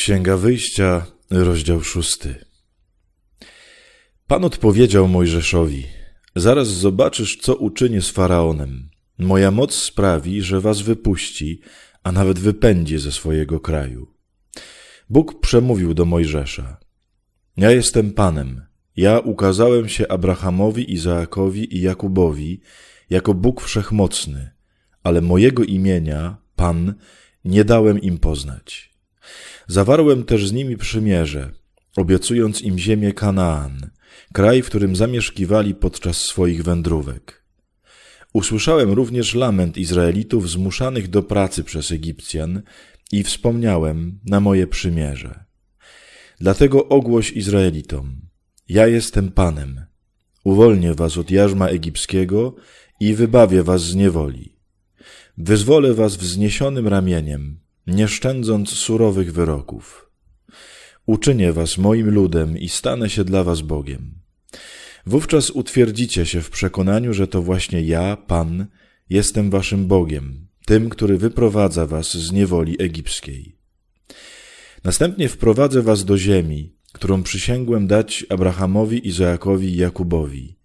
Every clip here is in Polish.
Księga Wyjścia, rozdział szósty. Pan odpowiedział Mojżeszowi: Zaraz zobaczysz, co uczynię z faraonem. Moja moc sprawi, że was wypuści, a nawet wypędzi ze swojego kraju. Bóg przemówił do Mojżesza: Ja jestem Panem. Ja ukazałem się Abrahamowi, Izaakowi i Jakubowi jako Bóg wszechmocny, ale mojego imienia, Pan, nie dałem im poznać. Zawarłem też z nimi przymierze, obiecując im ziemię Kanaan, kraj, w którym zamieszkiwali podczas swoich wędrówek. Usłyszałem również lament Izraelitów zmuszanych do pracy przez Egipcjan i wspomniałem na moje przymierze. Dlatego ogłoś Izraelitom: Ja jestem Panem. Uwolnię was od jarzma egipskiego i wybawię was z niewoli. Wyzwolę was wzniesionym ramieniem, nie szczędząc surowych wyroków. Uczynię was moim ludem i stanę się dla was Bogiem. Wówczas utwierdzicie się w przekonaniu, że to właśnie ja, Pan, jestem waszym Bogiem, tym, który wyprowadza was z niewoli egipskiej. Następnie wprowadzę was do ziemi, którą przysięgłem dać Abrahamowi, Izaakowi i Jakubowi.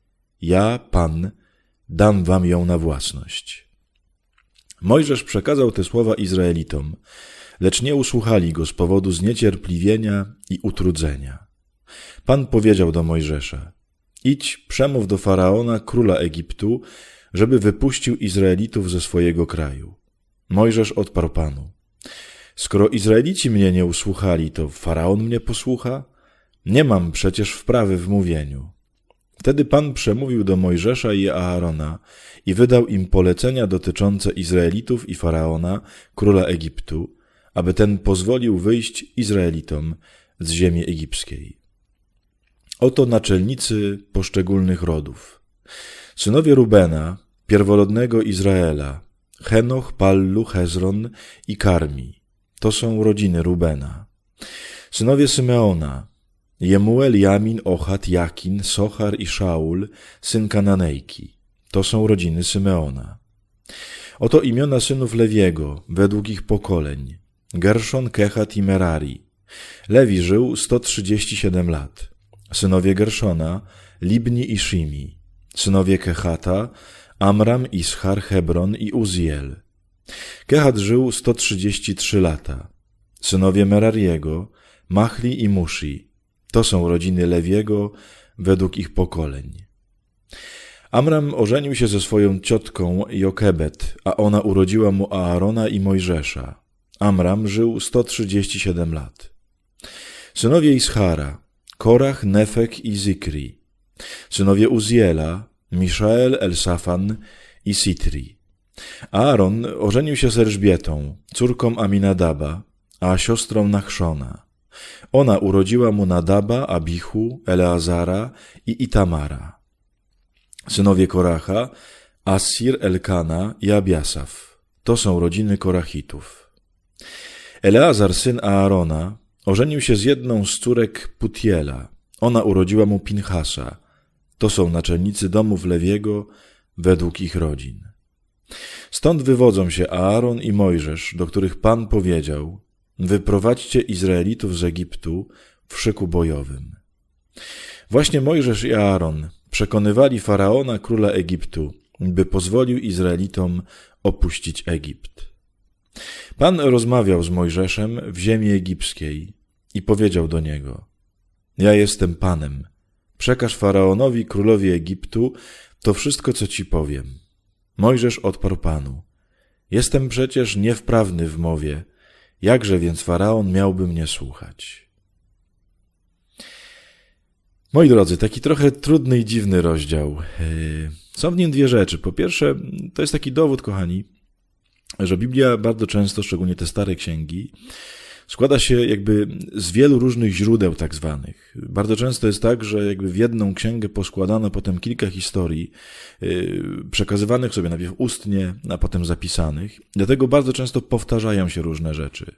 Ja, Pan, dam wam ją na własność. Mojżesz przekazał te słowa Izraelitom, lecz nie usłuchali go z powodu zniecierpliwienia i utrudzenia. Pan powiedział do Mojżesza: Idź, przemów do faraona, króla Egiptu, żeby wypuścił Izraelitów ze swojego kraju. Mojżesz odparł Panu: Skoro Izraelici mnie nie usłuchali, to faraon mnie posłucha? Nie mam przecież wprawy w mówieniu. Wtedy Pan przemówił do Mojżesza i Aarona i wydał im polecenia dotyczące Izraelitów i faraona, króla Egiptu, aby ten pozwolił wyjść Izraelitom z ziemi egipskiej. Oto naczelnicy poszczególnych rodów. Synowie Rubena, pierworodnego Izraela, Henoch, Pallu, Hezron i Karmi. To są rodziny Rubena. Synowie Symeona, Jemuel, Jamin, Ochat, Jakin, Sochar i Szaul, syn Kananejki. To są rodziny Symeona. Oto imiona synów Lewiego, według ich pokoleń. Gerszon, Kehat i Merari. Lewi żył 137 lat. Synowie Gerszona, Libni i Shimi. Synowie Kehata, Amram, Ischar, Hebron i Uziel. Kehat żył 133 lata. Synowie Merariego, Machli i Mushi. To są rodziny Lewiego według ich pokoleń. Amram ożenił się ze swoją ciotką Jokebet, a ona urodziła mu Aarona i Mojżesza. Amram żył 137 lat. Synowie Ischara, Korach, Nefek i Zikri. Synowie Uziela, Miszael, Elsafan i Sitri. Aaron ożenił się z Elżbietą, córką Aminadaba, a siostrą Nachszona. Ona urodziła mu Nadaba, Abichu, Eleazara i Itamara. Synowie Koracha, Assir, Elkana i Abiasaf. To są rodziny Korachitów. Eleazar, syn Aarona, ożenił się z jedną z córek Putiela. Ona urodziła mu Pinchasa. To są naczelnicy domów Lewiego według ich rodzin. Stąd wywodzą się Aaron i Mojżesz, do których Pan powiedział: Wyprowadźcie Izraelitów z Egiptu w szyku bojowym. Właśnie Mojżesz i Aaron przekonywali faraona, króla Egiptu, by pozwolił Izraelitom opuścić Egipt. Pan rozmawiał z Mojżeszem w ziemi egipskiej i powiedział do niego: Ja jestem Panem. Przekaż faraonowi, królowi Egiptu, to wszystko, co ci powiem. Mojżesz odparł Panu: Jestem przecież niewprawny w mowie, jakże więc faraon miałby mnie słuchać? Moi drodzy, taki trochę trudny i dziwny rozdział. Yy, są w nim dwie rzeczy. Po pierwsze, to jest taki dowód, kochani, że Biblia bardzo często, szczególnie te stare księgi, składa się jakby z wielu różnych źródeł tak zwanych. Bardzo często jest tak, że jakby w jedną księgę poskładano potem kilka historii, yy, przekazywanych sobie najpierw ustnie, a potem zapisanych. Dlatego bardzo często powtarzają się różne rzeczy.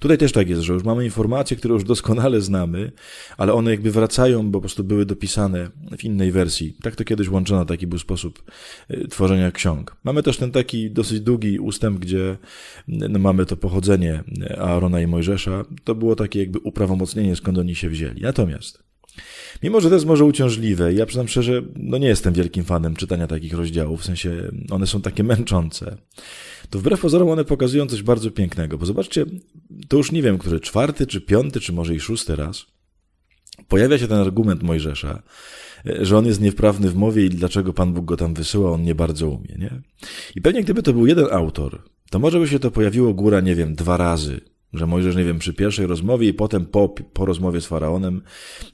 Tutaj też tak jest, że już mamy informacje, które już doskonale znamy, ale one jakby wracają, bo po prostu były dopisane w innej wersji. Tak to kiedyś łączono, taki był sposób yy, tworzenia ksiąg. Mamy też ten taki dosyć długi ustęp, gdzie no, mamy to pochodzenie Aarona i Mojżesza, To było takie jakby uprawomocnienie, skąd oni się wzięli. Natomiast, mimo że to jest może uciążliwe, ja przyznam szczerze, no nie jestem wielkim fanem czytania takich rozdziałów, w sensie one są takie męczące, to wbrew pozorom one pokazują coś bardzo pięknego, bo zobaczcie, to już nie wiem, który czwarty, czy piąty, czy może i szósty raz, pojawia się ten argument Mojżesza, że on jest niewprawny w mowie i dlaczego Pan Bóg go tam wysyła, on nie bardzo umie, nie? I pewnie gdyby to był jeden autor, to może by się to pojawiło góra, nie wiem, dwa razy, że Mojżesz, nie wiem, przy pierwszej rozmowie i potem po, po rozmowie z Faraonem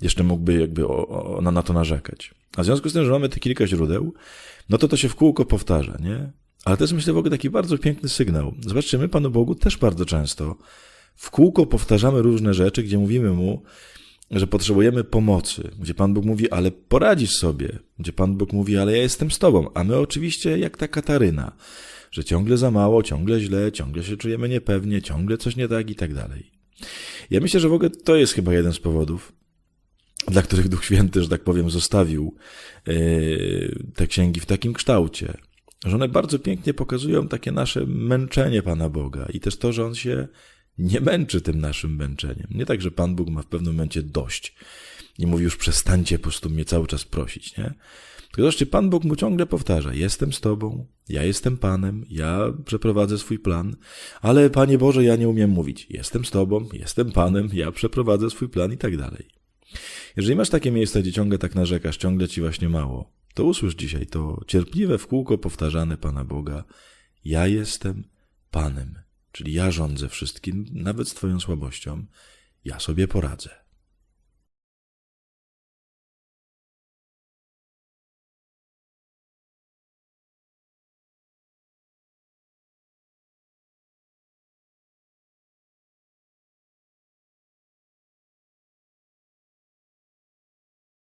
jeszcze mógłby jakby o, o, na, to narzekać. A w związku z tym, że mamy te kilka źródeł, no to to się w kółko powtarza, nie? Ale to jest, myślę, w ogóle taki bardzo piękny sygnał. Zobaczcie, my Panu Bogu też bardzo często w kółko powtarzamy różne rzeczy, gdzie mówimy Mu, że potrzebujemy pomocy, gdzie Pan Bóg mówi, ale poradzisz sobie, gdzie Pan Bóg mówi, ale ja jestem z Tobą, a my oczywiście jak ta Kataryna, że ciągle za mało, ciągle źle, ciągle się czujemy niepewnie, ciągle coś nie tak i tak dalej. Ja myślę, że w ogóle to jest chyba jeden z powodów, dla których Duch Święty, że tak powiem, zostawił yy, te księgi w takim kształcie, że one bardzo pięknie pokazują takie nasze męczenie Pana Boga i też to, że On się nie męczy tym naszym męczeniem. Nie tak, że Pan Bóg ma w pewnym momencie dość i mówi już przestańcie po prostu mnie cały czas prosić, nie? Tylko Pan Bóg mu ciągle powtarza, jestem z Tobą, ja jestem Panem, ja przeprowadzę swój plan, ale Panie Boże, ja nie umiem mówić, jestem z Tobą, jestem Panem, ja przeprowadzę swój plan i tak dalej. Jeżeli masz takie miejsce, gdzie ciągle tak narzekasz, ciągle Ci właśnie mało, to usłysz dzisiaj to cierpliwe w kółko powtarzane Pana Boga, ja jestem Panem, czyli ja rządzę wszystkim, nawet z Twoją słabością, ja sobie poradzę.